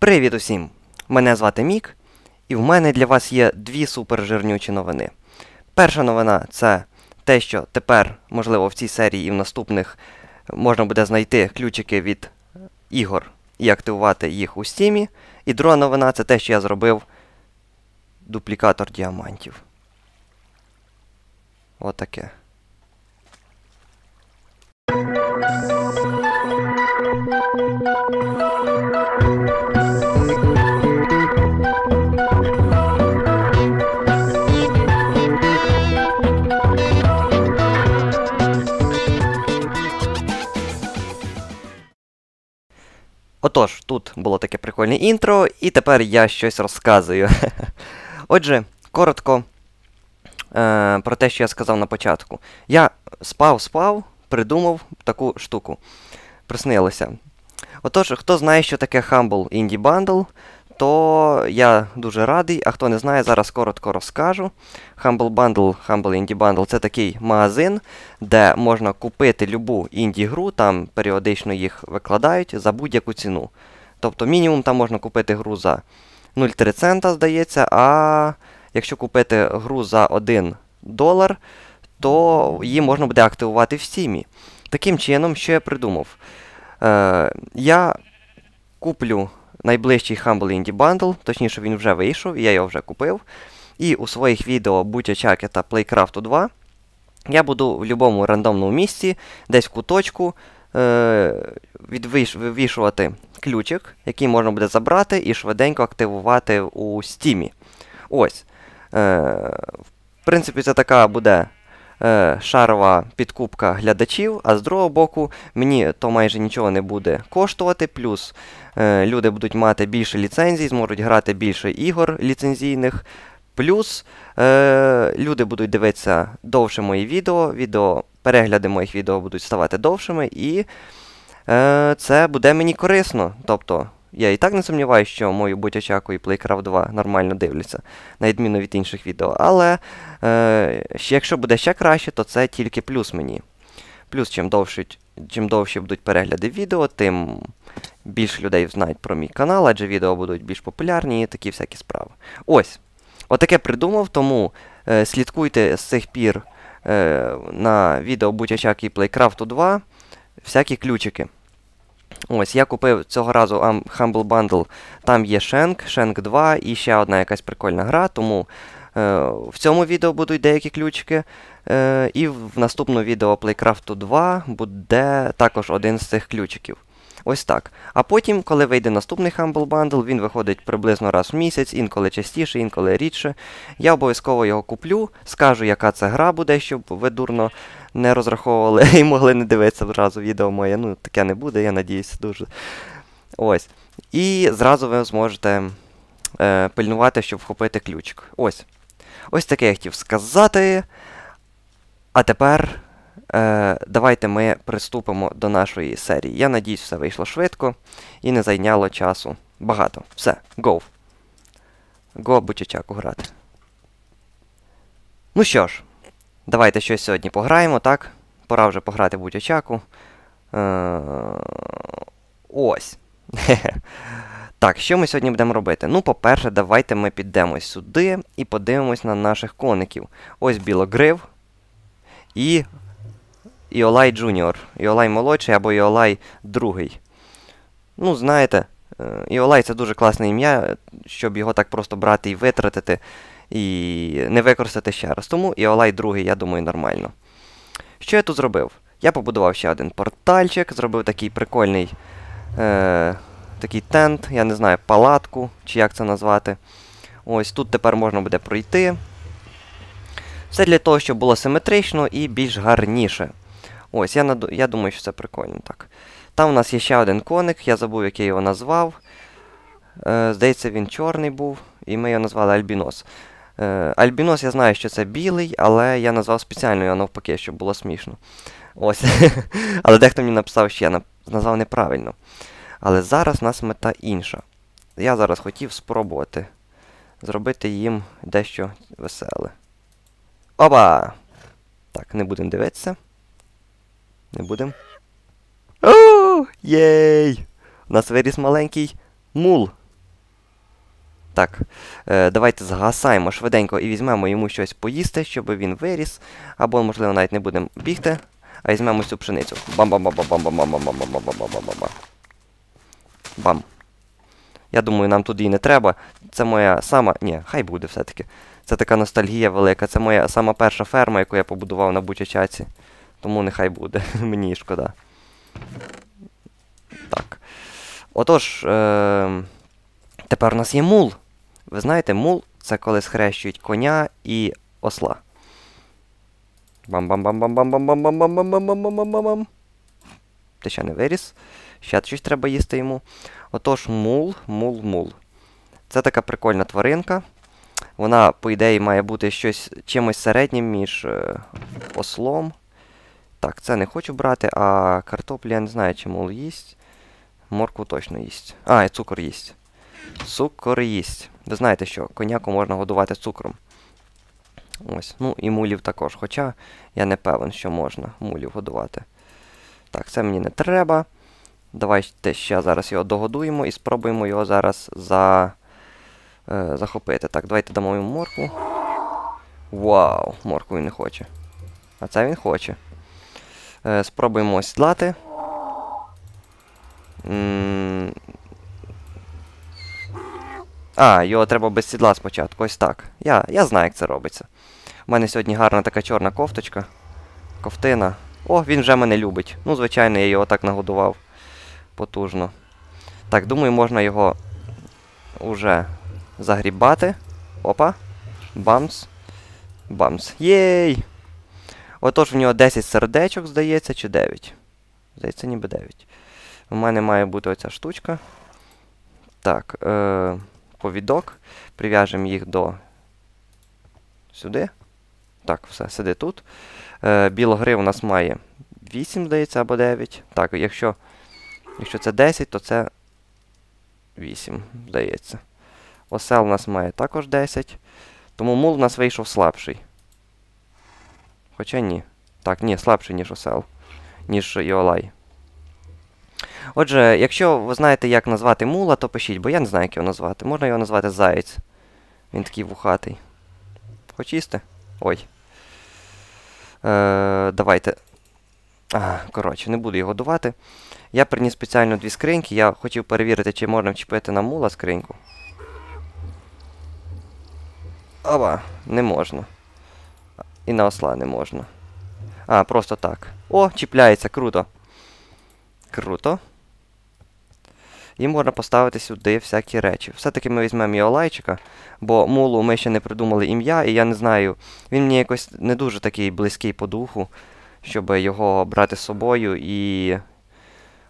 Привіт усім! Мене звати Мік, і в мене для вас є дві супержирнючі новини. Перша новина це те, що тепер, можливо, в цій серії і в наступних можна буде знайти ключики від ігор і активувати їх у стімі. І друга новина це те, що я зробив дуплікатор діамантів. Отаке. Отож, тут було таке прикольне інтро, і тепер я щось розказую. Отже, коротко е, про те, що я сказав на початку. Я спав, спав, придумав таку штуку. Приснилося. Отож, хто знає, що таке Humble Indie Bundle, то я дуже радий, а хто не знає, зараз коротко розкажу. Humble Bundle, Humble Indie Bundle це такий магазин, де можна купити любу інді-гру, там періодично їх викладають за будь-яку ціну. Тобто мінімум там можна купити гру за 0,3 цента, здається, а якщо купити гру за 1 долар, то її можна буде активувати в стімі. Таким чином, що я придумав? Е, Я куплю найближчий Humble Indie Bundle, точніше, він вже вийшов, я його вже купив. І у своїх відео Бутячаки та Playcraft 2 я буду в будь-якому рандомному місці, десь в куточку, е- відвішувати ключик, який можна буде забрати і швиденько активувати у стімі. Ось. Е- В принципі, це така буде. Е, шарова підкупка глядачів, а з другого боку, мені то майже нічого не буде коштувати. Плюс е, люди будуть мати більше ліцензій, зможуть грати більше ігор ліцензійних. Плюс е, люди будуть дивитися довше мої відео, відео, перегляди моїх відео будуть ставати довшими, і е, це буде мені корисно. Тобто, я і так не сумніваюся, що мою Бутячаку і Playcraft 2 нормально дивляться, на відміну від інших відео. Але е, якщо буде ще краще, то це тільки плюс мені. Плюс, чим довше, чим довші будуть перегляди відео, тим більше людей знають про мій канал, адже відео будуть більш популярні і такі всякі справи. Ось. Отаке придумав, тому е, слідкуйте з цих пір е, на відео Бутячак і Playcraft 2 всякі ключики. Ось, я купив цього разу Humble Bundle, там є Шенк, Шенк 2 і ще одна якась прикольна гра, тому е, в цьому відео будуть деякі ключики. Е, І в наступному відео Playcraft 2 буде також один з цих ключиків. Ось так. А потім, коли вийде наступний Humble Bundle, він виходить приблизно раз в місяць, інколи частіше, інколи рідше. Я обов'язково його куплю, скажу, яка це гра буде, щоб ви дурно не розраховували і могли не дивитися одразу відео моє. Ну, таке не буде, я надіюся, дуже. Ось. І зразу ви зможете е, пильнувати, щоб вхопити ключик. Ось. Ось таке я хотів сказати. А тепер. Е, Давайте ми приступимо до нашої серії. Я надіюсь, все вийшло швидко і не зайняло часу. Багато. Все, go. Го бучачаку грати. Ну що ж, давайте щось сьогодні пограємо, так? Пора вже пограти бутячаку. Е, Ось. Так, що ми сьогодні будемо робити? Ну, по-перше, давайте ми підемо сюди і подивимось на наших коників. Ось білогрив і Іолай Джуніор. Іолай молодший або Іолай другий. Ну, знаєте, Іолай це дуже класне ім'я, щоб його так просто брати і витратити, і не використати ще раз. Тому Іолай другий, я думаю, нормально. Що я тут зробив? Я побудував ще один портальчик, зробив такий прикольний е, такий тент, я не знаю, палатку, чи як це назвати. Ось тут тепер можна буде пройти. Все для того, щоб було симетрично і більш гарніше. Ось, я наду... я думаю, що це прикольно так. Там у нас є ще один коник, я забув, як я його назвав. Е, Здається, він чорний був, і ми його назвали Альбінос. Е, Альбінос, я знаю, що це білий, але я назвав спеціально його навпаки, щоб було смішно. Ось. але дехто мені написав, що я назвав неправильно. Але зараз у нас мета інша. Я зараз хотів спробувати зробити їм дещо веселе. Опа! Так, не будемо дивитися. Не будемо. О, єй! У нас виріс маленький мул. Так, е, давайте згасаємо швиденько і візьмемо йому щось поїсти, щоб він виріс. Або, можливо, навіть не будемо бігти, а візьмемо цю пшеницю. бам бам бам бам бам бам бам бам бам бам бам бам бам. Я думаю, нам туди і не треба. Це моя сама. Ні, хай буде все-таки. Це така ностальгія велика. Це моя сама перша ферма, яку я побудував на Бучачаці. Тому нехай буде. Мені шкода. Так. Отож, е- тепер у нас є мул. Ви знаєте, мул це коли схрещують коня і осла. Бам-бам-бам-бам-бам-бам-бам-бам-бам-бам-бам-бам-бам-бам-бам-бам. Ти ще не виріс. Ще щось треба їсти йому. Отож, мул, мул, мул. Це така прикольна тваринка. Вона, по ідеї, має бути щось чимось середнім між е, ослом. Так, це не хочу брати, а картоплі я не знаю, чи мул їсть. Моркву точно їсть. А, і цукор їсть. Цукор їсть. Ви знаєте що, коняку можна годувати цукром. Ось. Ну і мулів також. Хоча я не певен, що можна мулів годувати. Так, це мені не треба. Давайте ще зараз його догодуємо і спробуємо його зараз за, е, захопити. Так, давайте дамо йому моркву. Вау, моркву він не хоче. А це він хоче. Е, спробуємо осідлати. А, його треба без сідла спочатку. Ось так. Я я знаю, як це робиться. У мене сьогодні гарна така чорна кофточка. Ковтина. О, він вже мене любить. Ну, звичайно, я його так нагодував. Потужно. Так, думаю, можна його уже загрібати. Опа. Бамс. Бамс. Єй! Отож, в нього 10 сердечок, здається, чи 9. Здається, ніби 9. У мене має бути оця штучка. Так. е- Повідок. Прив'яжемо їх до сюди. Так, все, сиди тут. Е, Білогрив у нас має 8, здається, або 9. Так, якщо якщо це 10, то це 8, здається. Осел у нас має також 10. Тому мул у нас вийшов слабший. Хоча ні. Так, ні, слабший, ніж осел, ніж Йолай. Отже, якщо ви знаєте, як назвати мула, то пишіть, бо я не знаю, як його назвати. Можна його назвати Заєць. Він такий вухатий. Хоч їсти? Ой. Е, Давайте. А, Коротше, не буду його годувати. Я приніс спеціально дві скриньки. Я хотів перевірити, чи можна вчепити на мула скриньку. Оба, не можна. І на осла не можна. А, просто так. О, чіпляється, круто. Круто. І можна поставити сюди всякі речі. Все-таки ми візьмемо Йолайчика, бо мулу ми ще не придумали ім'я, і я не знаю, він мені якось не дуже такий близький по духу, щоб його брати з собою і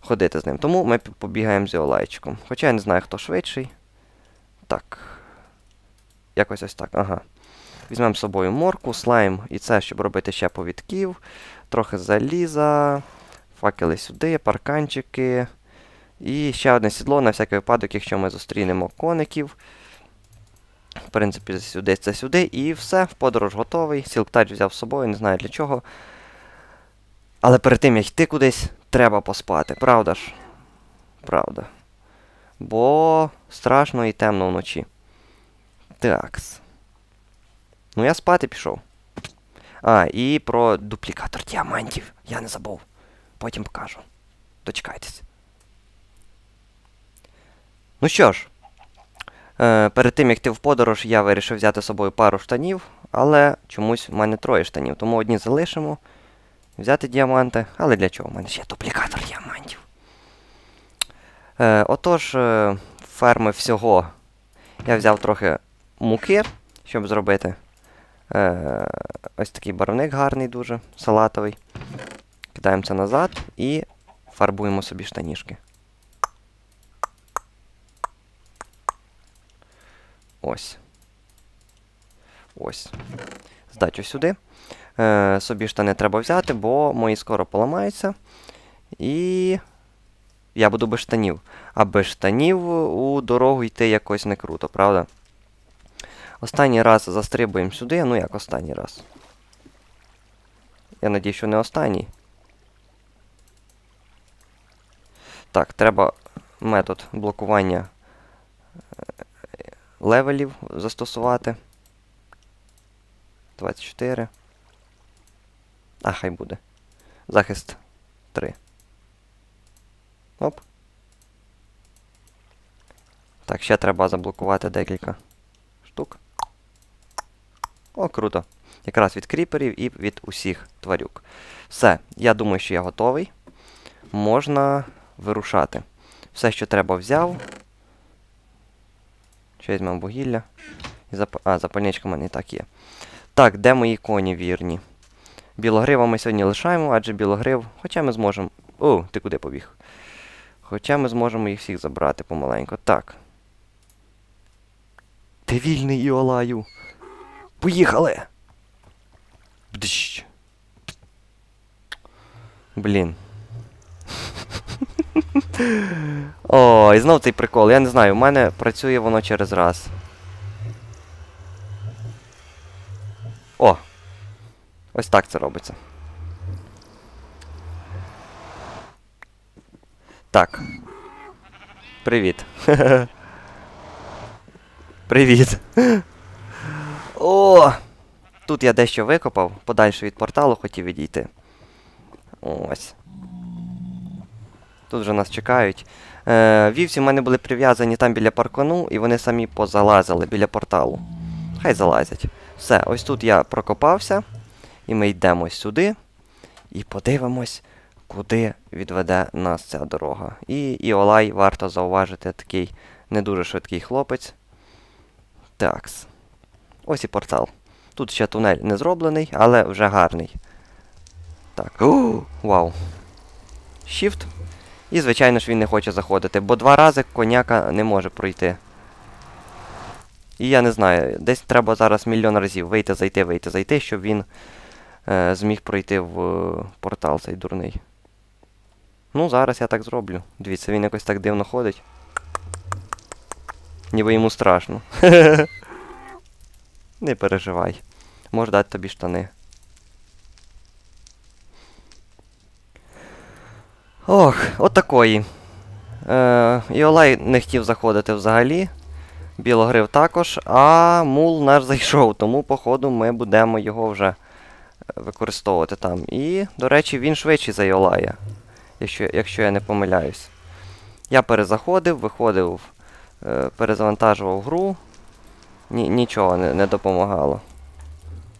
ходити з ним. Тому ми побігаємо з Йолайчиком. Хоча я не знаю, хто швидший. Так. Якось ось так. Ага. Візьмемо з собою морку, слайм і це, щоб робити ще повідків, трохи заліза, факели сюди, парканчики. І ще одне сідло на всякий випадок, якщо ми зустрінемо коників. В принципі, сюди це сюди. І все, в подорож готовий. Сілктач взяв з собою, не знаю для чого. Але перед тим, як йти кудись, треба поспати, правда ж? Правда. Бо страшно і темно вночі. Такс. Ну, я спати пішов. А, і про дуплікатор діамантів. Я не забув. Потім покажу. Дочекайтесь. Ну що ж, е, перед тим як йти в подорож, я вирішив взяти з собою пару штанів, але чомусь в мене троє штанів. Тому одні залишимо. Взяти діаманти. Але для чого? У мене ще дуплікатор діамантів. Е, Отож, е, ферми всього. Я взяв трохи муки, щоб зробити е, ось такий барвник гарний, дуже салатовий. Кидаємо це назад і фарбуємо собі штанішки. Ось. Ось. Здачу сюди. Е, Собі штани треба взяти, бо мої скоро поламаються. І. Я буду без штанів. А без штанів у дорогу йти якось не круто, правда? Останній раз застрибуємо сюди. Ну як останній раз? Я надію, що не останній. Так, треба метод блокування левелів застосувати. 24. А, хай буде. Захист 3. Оп. Так, ще треба заблокувати декілька штук. О, круто. Якраз від кріперів і від усіх тварюк. Все, я думаю, що я готовий. Можна вирушати. Все, що треба, взяв. Ще візьмемо вугілля. Зап... А, запальничка в мене і так є. Так, де мої коні вірні? Білогрива ми сьогодні лишаємо, адже білогрив. Хоча ми зможемо. О, ти куди побіг? Хоча ми зможемо їх всіх забрати помаленьку. Так. Ти вільний Іолаю. Поїхали! Бдщ. Блін. О, і знов цей прикол. Я не знаю, у мене працює воно через раз. О! Ось так це робиться. Так. Привіт. Привіт. О! Тут я дещо викопав, подальше від порталу хотів відійти. Ось. Тут вже нас чекають. Е, Вівці в мене були прив'язані там біля паркану, і вони самі позалазили біля порталу. Хай залазять. Все, ось тут я прокопався. І ми йдемо сюди. І подивимось, куди відведе нас ця дорога. І Іолай, варто зауважити, такий не дуже швидкий хлопець. Такс. Ось і портал. Тут ще тунель не зроблений, але вже гарний. Так. О, вау. Shift. І, звичайно ж, він не хоче заходити, бо два рази коняка не може пройти. І я не знаю, десь треба зараз мільйон разів вийти, зайти, вийти, зайти, щоб він е, зміг пройти в е, портал цей дурний. Ну, зараз я так зроблю. Дивіться, він якось так дивно ходить. Ніби йому страшно. Не переживай. Можу дати тобі штани. Ох, от такої. Е, Іолай не хотів заходити взагалі. Білогрив також, а мул наш зайшов, тому, походу, ми будемо його вже е, використовувати там. І, до речі, він швидший за Іолая, якщо, якщо я не помиляюсь. Я перезаходив, виходив, е, перезавантажував гру. Ні, Нічого не, не допомагало.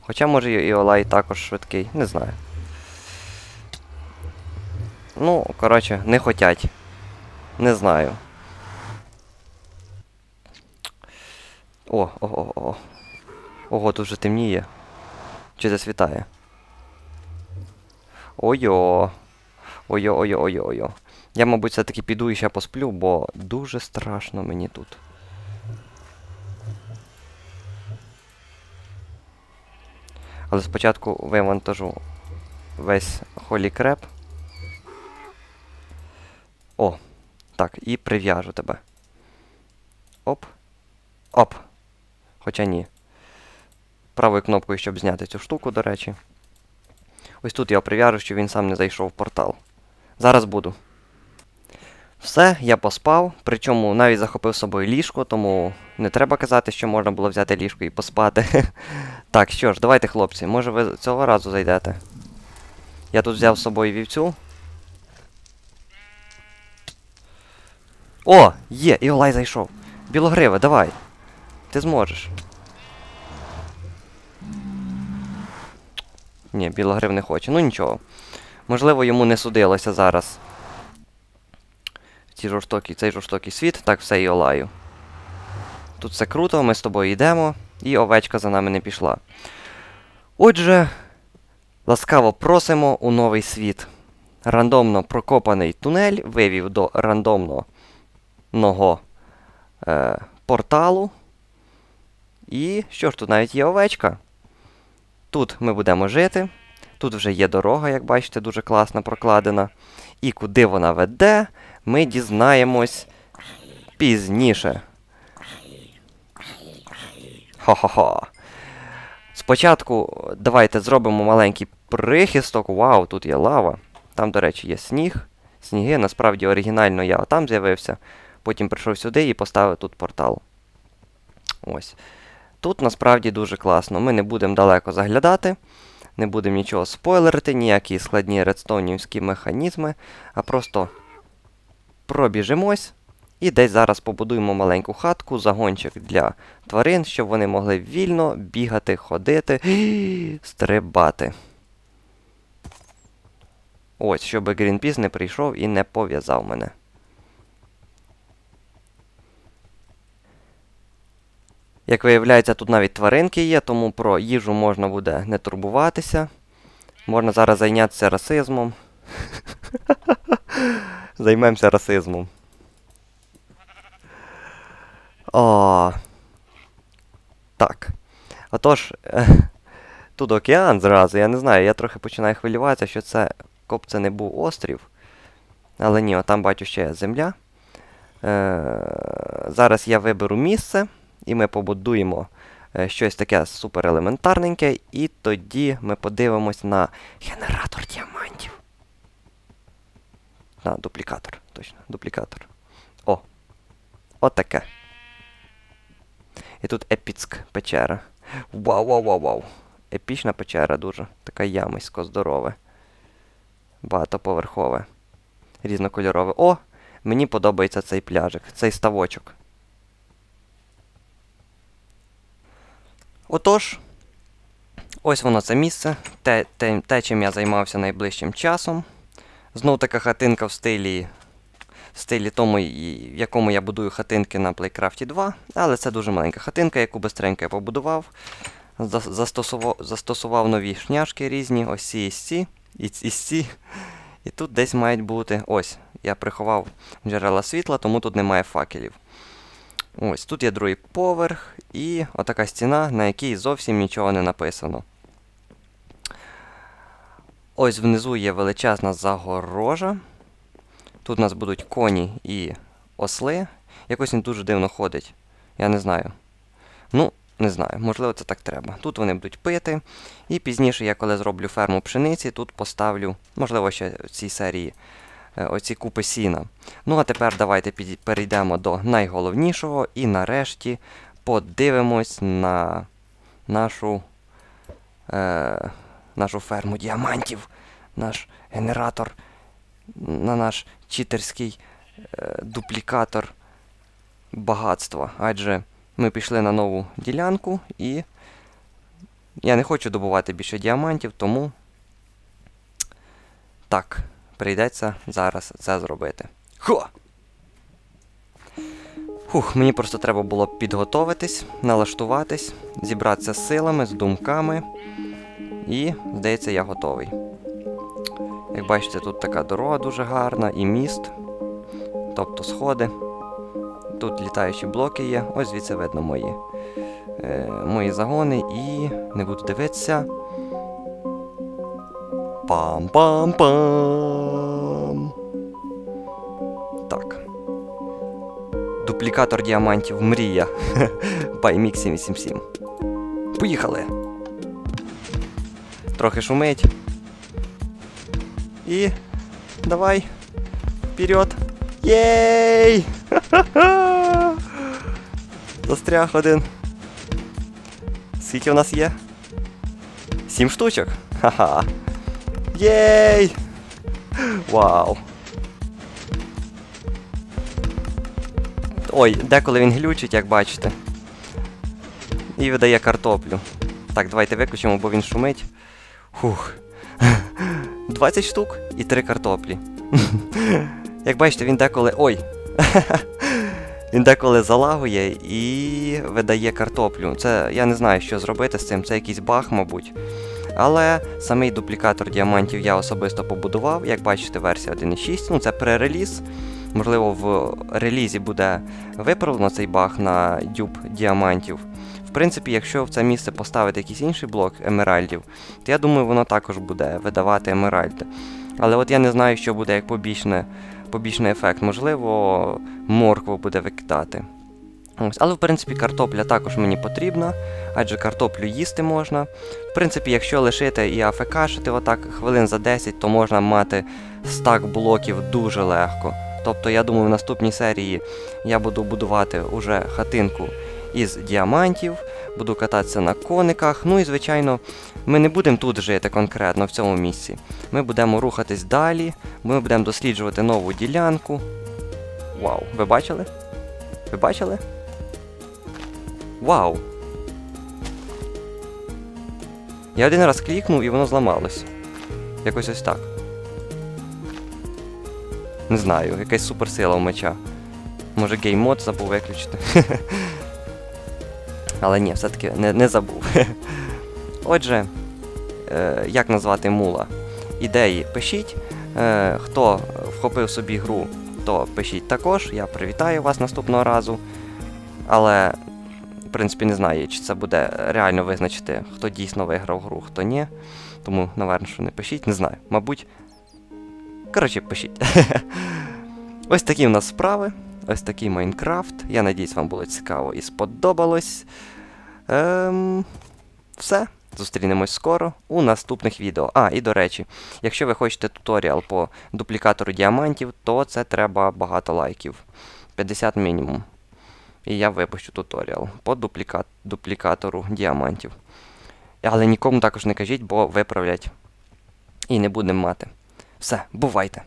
Хоча, може, і Іолай також швидкий, не знаю. Ну, коротше, не хотять. Не знаю. О, о, о, о. Ого, тут вже темніє. Чи засвітає? Ой-о. Ой-о, ой-о, ой-о, ой-о. Я, мабуть, все-таки піду і ще посплю, бо дуже страшно мені тут. Але спочатку вивантажу весь холі креп. О, так, і прив'яжу тебе. Оп. Оп. Хоча ні. Правою кнопкою, щоб зняти цю штуку, до речі. Ось тут я прив'яжу, щоб він сам не зайшов в портал. Зараз буду. Все, я поспав, причому навіть захопив з собою ліжко, тому не треба казати, що можна було взяти ліжко і поспати. так, що ж, давайте, хлопці, може ви цього разу зайдете. Я тут взяв з собою вівцю. О, є, Іолай зайшов. Білогриве, давай. Ти зможеш. Ні, білогрив не хоче. Ну нічого. Можливо, йому не судилося зараз. Ці жорстокі, цей жорстокий світ. Так, все Іолаю. Тут все круто, ми з тобою йдемо, і овечка за нами не пішла. Отже, ласкаво просимо у новий світ. Рандомно прокопаний тунель вивів до рандомного е, порталу. І що ж, тут навіть є овечка. Тут ми будемо жити. Тут вже є дорога, як бачите, дуже класно прокладена. І куди вона веде, ми дізнаємось пізніше. Хо-хо-хо. Спочатку давайте зробимо маленький прихисток. Вау, тут є лава. Там, до речі, є сніг. Сніги, насправді, оригінально я там з'явився. Потім прийшов сюди і поставив тут портал. Ось. Тут насправді дуже класно. Ми не будемо далеко заглядати, не будемо нічого спойлерити, ніякі складні редстоунівські механізми, а просто пробіжимось і десь зараз побудуємо маленьку хатку, загончик для тварин, щоб вони могли вільно бігати, ходити, стрибати. Ось, щоб Greenpeace не прийшов і не пов'язав мене. Як виявляється, тут навіть тваринки є, тому про їжу можна буде не турбуватися. Можна зараз зайнятися расизмом. Займемося расизмом. О. Так. Отож, тут океан зразу, я не знаю, я трохи починаю хвилюватися, що це коп це не був острів. Але ні, там бачу ще земля. Е, Зараз я виберу місце, і ми побудуємо е, щось таке суперелементарненьке, і тоді ми подивимось на генератор діамантів. На, дуплікатор, точно, дуплікатор. О! От таке. І тут епіцьк печера. Вау-вау-вау-вау. Епічна печера дуже. Така ямисько здорове. Багатоповерхове. Різнокольорове. О! Мені подобається цей пляжик, цей ставочок. Отож, ось воно це місце. Те, те, те чим я займався найближчим часом. Знов така хатинка в стилі в стилі тому, в якому я будую хатинки на Playcraft 2, але це дуже маленька хатинка, яку бистренько я побудував. Застосував застосував нові шняшки різні, ось ці і ці, і ці. І тут десь мають бути. Ось, я приховав джерела світла, тому тут немає факелів. Ось, тут є другий поверх і отака стіна, на якій зовсім нічого не написано. Ось внизу є величезна загорожа. Тут у нас будуть коні і осли. Якось він дуже дивно ходить. Я не знаю. Ну, не знаю, можливо, це так треба. Тут вони будуть пити. І пізніше, я коли зроблю ферму пшениці, тут поставлю, можливо, ще в цій серії оці купи сіна. Ну, а тепер давайте перейдемо до найголовнішого і нарешті подивимось на нашу е, нашу ферму діамантів, наш генератор, на наш читерський е, дуплікатор багатства. Адже ми пішли на нову ділянку і я не хочу добувати більше діамантів, тому так, прийдеться зараз це зробити. Хо! Фух, мені просто треба було підготовитись, налаштуватись, зібратися з силами, з думками. І, здається, я готовий. Як бачите, тут така дорога дуже гарна і міст, тобто сходи. Тут літаючі блоки є, ось звідси видно мої е, мої загони і не буду дивитися. Пам-пам-пам. Дуплікатор діамантів мрія. Баймік 787. Поїхали! Трохи шумить. І. Давай. Вперед! Єй! Застряг один. Скільки у нас є? Сім штучок? Ха-ха. Єй! Вау! Ой, деколи він глючить, як бачите. І видає картоплю. Так, давайте виключимо, бо він шумить. Фух. 20 штук і 3 картоплі. Як бачите, він деколи. Ой! Він деколи залагує і видає картоплю. Це я не знаю, що зробити з цим. Це якийсь баг, мабуть. Але самий дуплікатор діамантів я особисто побудував. Як бачите, версія 1.6. Ну, це пререліз. Можливо, в релізі буде виправлено цей баг на дюб діамантів. В принципі, якщо в це місце поставити якийсь інший блок емеральдів, то я думаю, воно також буде видавати емеральди. Але от я не знаю, що буде як побічне побічний ефект. Можливо, моркву буде викидати. Ось. Але, в принципі, картопля також мені потрібна, адже картоплю їсти можна. В принципі, якщо лишити і АФКшити отак хвилин за 10, то можна мати стак блоків дуже легко. Тобто, я думаю, в наступній серії я буду будувати уже хатинку із діамантів, буду кататися на кониках. Ну і, звичайно, ми не будемо тут жити конкретно в цьому місці. Ми будемо рухатись далі, ми будемо досліджувати нову ділянку. Вау, ви бачили? Ви бачили? Вау! Я один раз клікнув і воно зламалось. Якось ось так. Не знаю, якась суперсила у меча. Може гейммод забув виключити. Але ні, все-таки не, не забув. Отже, е, як назвати мула? Ідеї пишіть. Е, хто вхопив собі гру, то пишіть також. Я привітаю вас наступного разу. Але, в принципі, не знаю, чи це буде реально визначити, хто дійсно виграв гру, хто ні. Тому, напевно, що не пишіть, не знаю. Мабуть. Коротше, пишіть. Ось такі в нас справи. Ось такий Майнкрафт. Я надіюсь, вам було цікаво і сподобалось. Ем, все. Зустрінемось скоро у наступних відео. А, і до речі, якщо ви хочете туторіал по дуплікатору діамантів, то це треба багато лайків. 50 мінімум. І я випущу туторіал по дупліка... дуплікатору діамантів. Але нікому також не кажіть, бо виправлять. І не будемо мати. Все, бувайте.